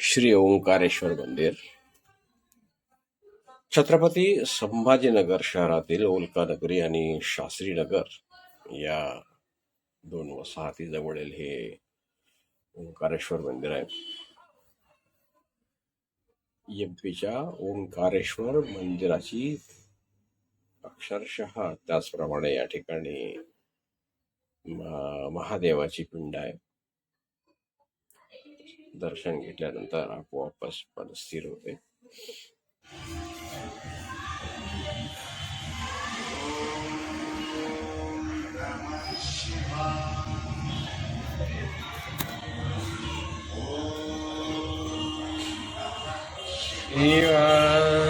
श्री ओंकारेश्वर मंदिर. छत्रपती संभाजीनगर शहरातील ओलकानगरी आणि शास्त्रीनगर या दोन वसाहतीजवळील हे ओंकारेश्वर मंदिर आहे. एमपीच्या ओंकारेश्वर मंदिराची अक्षरशः त्याचप्रमाणे या ठिकाणी महादेवाची पिंड आहे. दर्शन घेतल्यानंतर आपोआपच मन स्थिर होते कैलास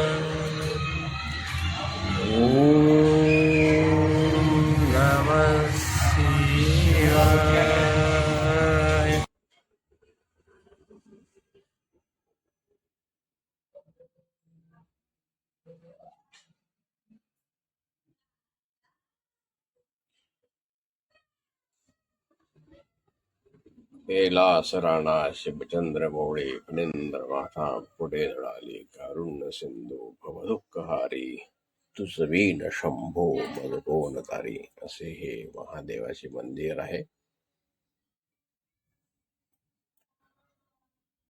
कैलासराणा शिवचंद्र गौड़ी फणीन्द्र माथा कुटेदड़ाली कारुण्य सिंधु भवदुःखहारी न शंभो मदकोनकारी असे हे महादेवाचे मंदिर आहे.